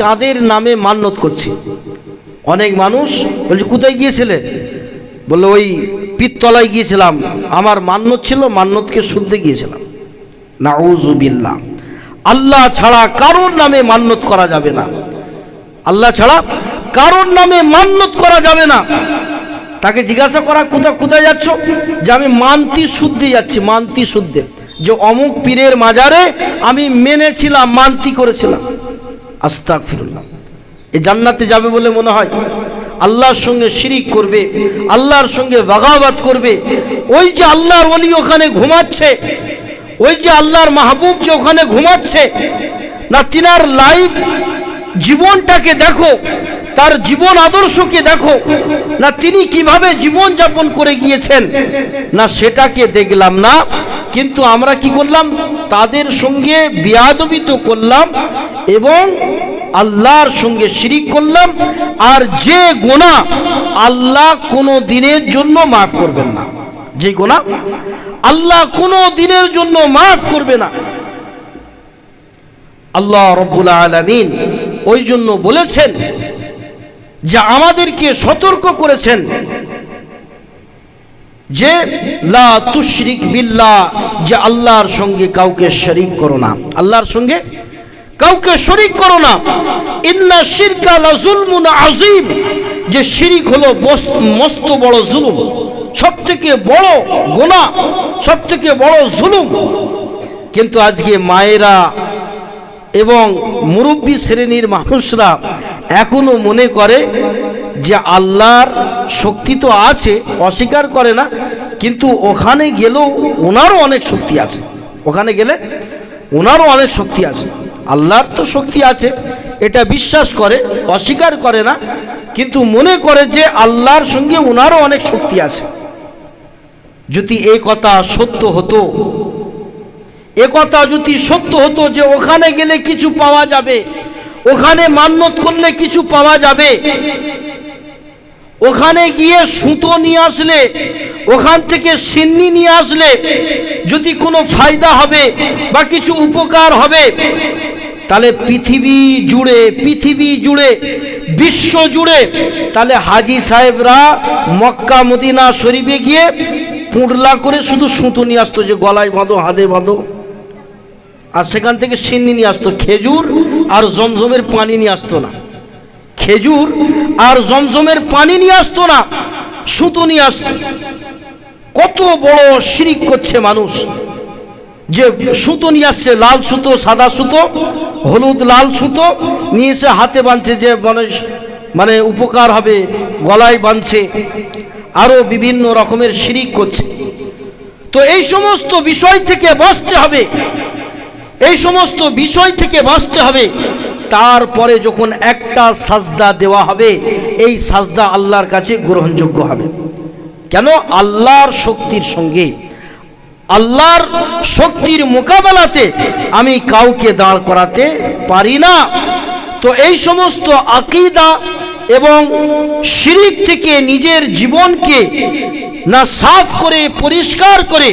চাঁদের নামে মান্যত করছি? অনেক মানুষ বলছে, কোথায় গিয়েছিলে? বলল, ওই পিত্তলায় গিয়েছিলাম। আমার মান্যত ছিল মান্যতকে শুনতে গিয়েছিলাম। নাউজুবিল্লাহ আল্লাহ ছাড়া কারোর নামে মান্যত করা যাবে না। আল্লাহ ছাড়া কারোর নামে মান্যত করা যাবে না। তাকে জিজ্ঞাসা করা কোথায় কোথায় যাচ্ছ? যে, আমি মান্তি শুদ্ধে যাচ্ছি, মান্তি শুদ্ধে। যে, অমুক পীরের মাজারে আমি মেনেছিলাম, মান্তি করেছিলাম। আস্তাক ফিরুল্লাহ এ জান্নাতে যাবে বলে মনে হয়। আল্লাহর সঙ্গে শিরিক করবে, আল্লাহর সঙ্গে বাগাবাত করবে। ওই যে আল্লাহর অলি ওখানে ঘুমাচ্ছে, ওই যে আল্লাহর মাহবুব যে ওখানে ঘুমাচ্ছে, না তিনার লাইভ জীবনটাকে দেখো, তার জীবন আদর্শকে দেখো, না তিনি কীভাবে জীবন যাপন করে গিয়েছেন, না সেটাকে দেখলাম না। কিন্তু আমরা কি করলাম? তাদের সঙ্গে বিয়াদবিত করলাম এবং আল্লাহর সঙ্গে শিরিক করলাম, আর যে গোনা আল্লাহ কোনো দিনের জন্য মাফ করবেন না। যে গোনা আল্লাহ কোনো দিনের জন্য মাফ করবে না। আল্লাহ রব্বুল আলমিন ওই জন্য বলেছেন যে আমাদেরকে সতর্ক করেছেন যে লা তুশরিক বিল্লাহ, যে আল্লাহর সঙ্গে কাউকে শরিক করো না। আল্লাহর সঙ্গে কাউকে শরিক করো না। ইন্না শিরকা লা জুলমুন আজিম যে শিরিক হলো মস্ত বড় জুলুম। সবথেকে বড় গোনা সবথেকে বড় জুলুম। কিন্তু আজকে মায়েরা এবং মুরব্বী শ্রেণির মানুষরা এখনও মনে করে যে আল্লাহর শক্তি তো আছে, অস্বীকার করে না, কিন্তু ওখানে গেলেও ওনারও অনেক শক্তি আছে। ওখানে গেলে ওনারও অনেক শক্তি আছে। আল্লাহর তো শক্তি আছে, এটা বিশ্বাস করে, অস্বীকার করে না, কিন্তু মনে করে যে আল্লাহর সঙ্গে ওনারও অনেক শক্তি আছে। যদি এই কথা সত্য হতো, এ কথা যদি সত্য হতো যে ওখানে গেলে কিছু পাওয়া যাবে, ওখানে মান্যত করলে কিছু পাওয়া যাবে, ওখানে গিয়ে সুতো নিয়ে আসলে, ওখান থেকে সিন্নি নিয়ে আসলে, যদি কোনো ফায়দা হবে বা কিছু উপকার হবে তাহলে পৃথিবী জুড়ে পৃথিবী জুড়ে, বিশ্ব জুড়ে, তাহলে হাজি সাহেবরা মক্কা মদিনা শরীফে গিয়ে পুঁটলা করে শুধু সুতো নিয়ে আসতো, যে গলায় বাঁধো, হাতে বাঁধো। আর সেখান থেকে সিন্নি নিয়ে আসতো, খেজুর আর জমজমের পানি নিয়ে আসতো না। খেজুর আর জমজমের পানি নিয়ে আসতো না, সুতো নিয়ে আসতো। কত বড় শিরিক করছে মানুষ। যে সুতো নিয়ে আসছে, লাল সুতো, সাদা সুতো, হলুদ, লাল সুতো, নিয়ে এসে হাতে বাঁধছে যে মানুষ মানে উপকার হবে, গলায় বাঁধছে আরও বিভিন্ন রকমের শিরিক করছে। তো এই সমস্ত বিষয় থেকে বাঁচতে হবে, এই সমস্ত বিষয় থেকে বাঁচতে হবে, তারপরে যখন একটা সাজদা দেওয়া হবে, এই সাজদা আল্লাহর কাছে গ্রহণযোগ্য হবে। কেন? আল্লাহর শক্তির সঙ্গে। আল্লাহর শক্তির মোকাবেলাতে আমি কাউকে দাঁড় করাতে পারি না। তো এই সমস্ত আকিদা এবং শিরিক থেকে নিজের জীবনকে না সাফ করে, পরিষ্কার করে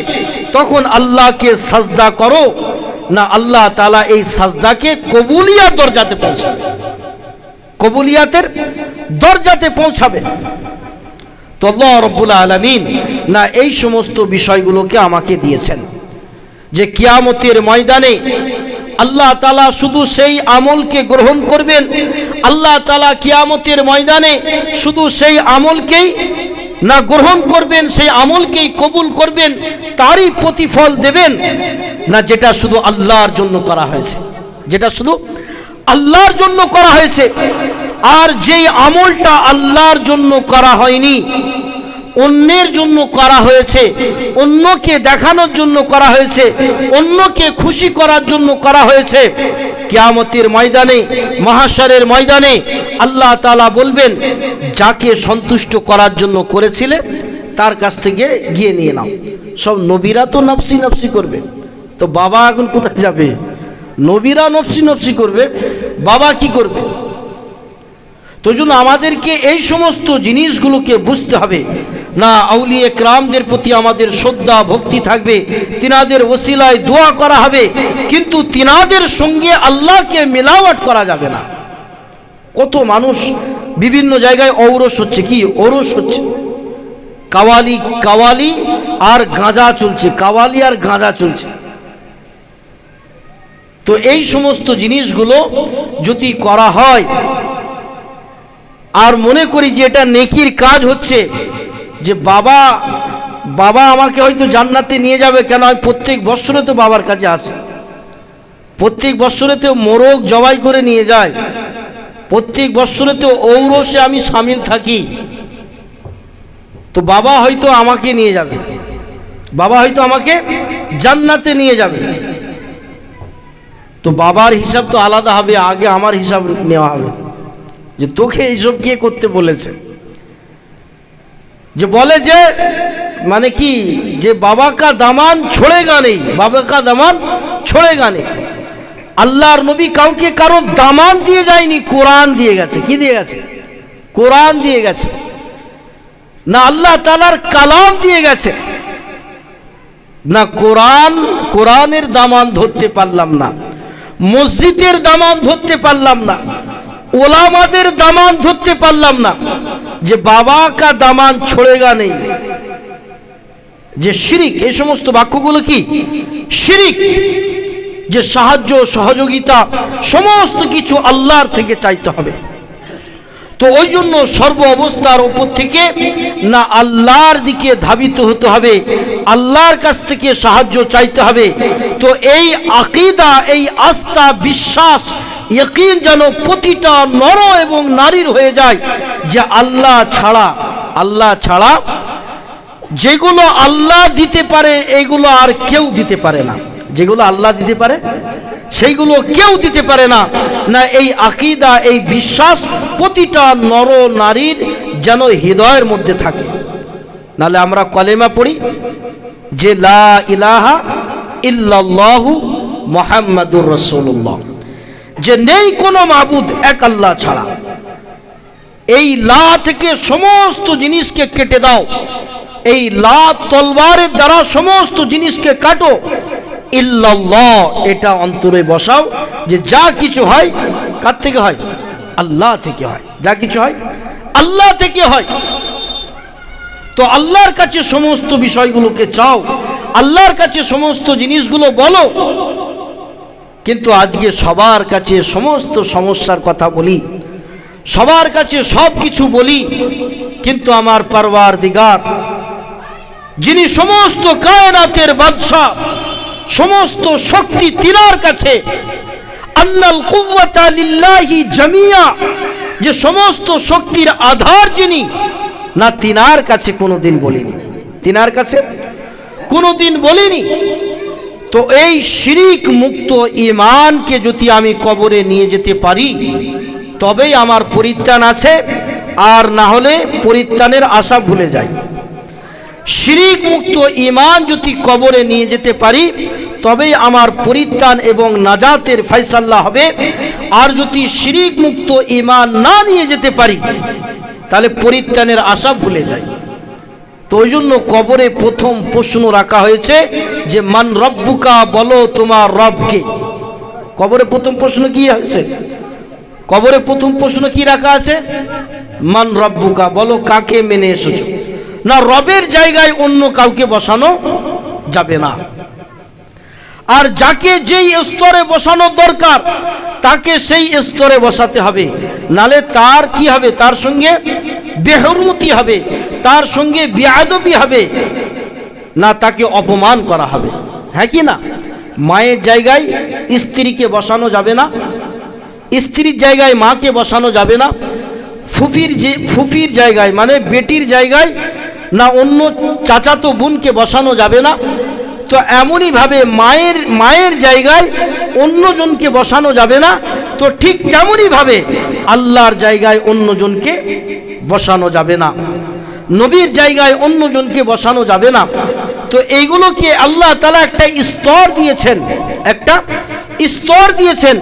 তখন আল্লাহকে সাজদা করো, না আল্লাহ তালা এই সাজদাকে কবুলিয়া দরজাতে পৌঁছাবে। কবুলিয়াতের দরজাতে পৌঁছাবে। তো আল্লাহ রব্বুল আলমিন না এই সমস্ত বিষয়গুলোকে আমাকে দিয়েছেন যে কিয়ামতের ময়দানে আল্লাহ তালা শুধু সেই আমলকে গ্রহণ করবেন, আল্লাহ তালা কিয়ামতের ময়দানে শুধু সেই আমলকেই না গ্রহণ করবেন, সেই আমলকেই কবুল করবেন, তারই প্রতিফল দেবেন, না যেটা শুধু আল্লাহর জন্য করা হয়েছে। যেটা শুধু আল্লাহর জন্য করা হয়েছে। আর যেই আমলটা আল্লাহর জন্য করা হয়নি, অন্যের জন্য করা হয়েছে, অন্যকে দেখানোর জন্য করা হয়েছে, অন্যকে খুশি করার জন্য করা হয়েছে, কিয়ামতের ময়দানে, মহাশরের ময়দানে আল্লাহ তালা বলবেন, যাকে সন্তুষ্ট করার জন্য করেছিলে, তার কাছ থেকে গিয়ে নিয়ে নাও। সব নবীরা তো নফসি নফসি করবে। তো বাবা এখন কোথায় যাবে? নবীরা নফসি নফসি করবে, বাবা কি করবে? তো জন্য আমাদেরকে এই সমস্ত জিনিসগুলোকে বুঝতে হবে। না, আউলিয়ে ক্রামদের প্রতি আমাদের শ্রদ্ধা, ভক্তি থাকবে, তিনাদের ওসিলায় দোয়া করা হবে, কিন্তু তিনাদের সঙ্গে আল্লাহকে মেলাওয়াট করা যাবে না। কত মানুষ বিভিন্ন জায়গায় ঔরস হচ্ছে, কি ঔরস হচ্ছে? কাওয়ালি কাওয়ালি আর গাঁজা চলছে, কাওয়ালি আর গাঁজা চলছে। তো এই সমস্ত জিনিসগুলো যদি করা হয় আর মনে করি যে এটা নেকির কাজ হচ্ছে যে বাবা বাবা আমাকে হয়তো জান্নাতে নিয়ে যাবে কেন আমি প্রত্যেক বৎসরে তো বাবার কাছে আসি। প্রত্যেক বৎসরে তো মোরগ জবাই করে নিয়ে যায়। প্রত্যেক বৎসরে তো ঔরসে আমি সামিল থাকি। তো বাবা হয়তো আমাকে নিয়ে যাবে। বাবা হয়তো আমাকে জান্নাতে নিয়ে যাবে। তো বাবার হিসাব তো আলাদা হবে, আগে আমার হিসাব নেওয়া হবে। যে তোকে এইসব কে করতে বলেছে? যে বলে যে মানে কি, যে বাবা কা দামান ছোড়ে গানে বাবা কা দামান ছোড়ে গানে আল্লাহর নবী কাউকে কারও দামান দিয়ে যায়নি, কোরআন দিয়ে গেছে। কি দিয়ে গেছে? কোরআন দিয়ে গেছে। না আল্লাহ তালার কালাম দিয়ে গেছে। না কোরআন, কোরআনের দামান ধরতে পারলাম না। মসজিদের দামান ধরতে পারলাম না। ওলামাদের দামান ধরতে পারলাম না। যে বাবা কা দামান ছড়েগা নেই। যে শিরিক এই সমস্ত বাক্যগুলো কি? শিরিক, যে সাহায্য, সহযোগিতা, সমস্ত কিছু আল্লাহর থেকে চাইতে হবে। তো ওই জন্য সর্ব অবস্থার উপর থেকে না আল্লাহর দিকে ধাবিত হতে হবে, আল্লাহর কাছ থেকে সাহায্য চাইতে হবে। তো এই আকিদা, এই আস্থা, বিশ্বাস ইয়কিন যেন প্রতিটা নর এবং নারীর হয়ে যায় যে আল্লাহ ছাড়া আল্লাহ ছাড়া যেগুলো আল্লাহ দিতে পারে এইগুলো আর কেউ দিতে পারে না। যেগুলো আল্লাহ দিতে পারে, সেইগুলো কেউ দিতে পারে না। না, এই আকিদা, এই বিশ্বাস প্রতিটা নর নারীর যেন হৃদয়ের মধ্যে থাকে। নালে আমরা কলেমা পড়ি যে লা ইলাহা ইল্লাল্লাহু মোহাম্মদুর রসুল্লাহ যে নেই কোনো মাবুদ এক আল্লাহ ছাড়া। এই লা থেকে সমস্ত জিনিসকে কেটে দাও। এই লা তলবারের দ্বারা সমস্ত জিনিসকে কাটো। ইল্লাল্লাহ, এটা অন্তরে বসাও যে যা কিছু হয়, কার থেকে হয়? আল্লাহ থেকে হয়। যা কিছু হয়, আল্লাহ থেকে হয়। তো আল্লাহর কাছে সমস্ত বিষয়গুলোকে চাও, আল্লাহর কাছে সমস্ত জিনিসগুলো বলো। কিন্তু আজকে সবার কাছে সমস্ত সমস্যার কথা বলি, সবার কাছে সব কিছু বলি, কিন্তু আমার পারবার দিগার যিনি সমস্ত কায়নাতের বাদশাহ, সমস্ত শক্তি তিনার কাছে আন্নাল কুওয়াতা লিল্লাহি জামিয়া, যে সমস্ত শক্তির আধার যিনি, না তিনার কাছে কোনোদিন বলিনি। তিনার কাছে কোনোদিন বলিনি। তো এই শিরিক মুক্ত ইমানকে যদি আমি কবরে নিয়ে যেতে পারি, তবেই আমার পরিত্রাণ আছে, আর না হলে পরিত্রাণের আশা ভুলে যায় শিরিক মুক্ত ইমান যদি কবরে নিয়ে যেতে পারি, তবেই আমার পরিত্রাণ এবং নাজাতের ফয়সাল্লা হবে। আর যদি শিরিক মুক্ত ইমান না নিয়ে যেতে পারি, তাহলে পরিত্রাণের আশা ভুলে যায় তো ওই জন্য কবরে প্রথম প্রশ্ন রাখা হয়েছে যে, মান রব্বুকা বলো তোমার রবকে। কবরে প্রথম প্রশ্ন কি হয়েছে? কবরে প্রথম প্রশ্ন কি রাখা আছে? মান রব্বুকা বলো কাকে মেনে এসেছ? না, রবের জায়গায় অন্য কাউকে বসানো যাবে না। আর যাকে যেই স্তরে বসানো দরকার, তাকে সেই স্তরে বসাতে হবে। নালে তার কি হবে? তার সঙ্গে বেহরমতি হবে, তার সঙ্গে বেয়াদবি হবে, না তাকে অপমান করা হবে। হ্যাঁ কি না? মায়ের জায়গায় স্ত্রীকে বসানো যাবে না, স্ত্রীর জায়গায় মাকে বসানো যাবে না, ফুফির যে, ফুফির জায়গায় মানে বেটির জায়গায় না অন্য চাচাতো বোনকে বসানো যাবে না। তো এমনইভাবে মায়ের মায়ের জায়গায় অন্যজনকে বসানো যাবে না। তো ঠিক তেমনইভাবে আল্লাহর জায়গায় অন্যজনকে বসানো যাবে না। নবীর জায়গায় অন্যজনকে বসানো যাবে না। তো এইগুলোকে আল্লাহ তালা একটা স্তর দিয়েছেন। একটা স্তর দিয়েছেন।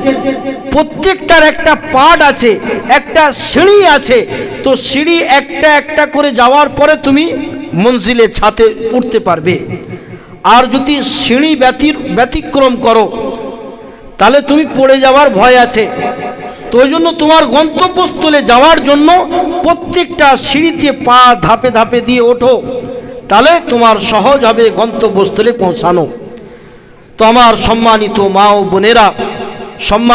প্রত্যেকটার একটা পাড আছে, একটা সিঁড়ি আছে। তো সিঁড়ি একটা একটা করে যাওয়ার পরে তুমি মঞ্জিলে ছাতে উঠতে পারবে। আর যদি সিঁড়ি ব্যতির ব্যতিক্রম করো তাহলে তুমি পড়ে যাওয়ার ভয় আছে। তো ওই জন্য তোমার গন্তব্যস্থলে যাওয়ার জন্য প্রত্যেকটা সিঁড়িতে পা ধাপে ধাপে দিয়ে ওঠো। তাহলে তোমার সহজ হবে গন্তব্যস্থলে পৌঁছানো। তো আমার সম্মানিত মা ও বোনেরা সম্মান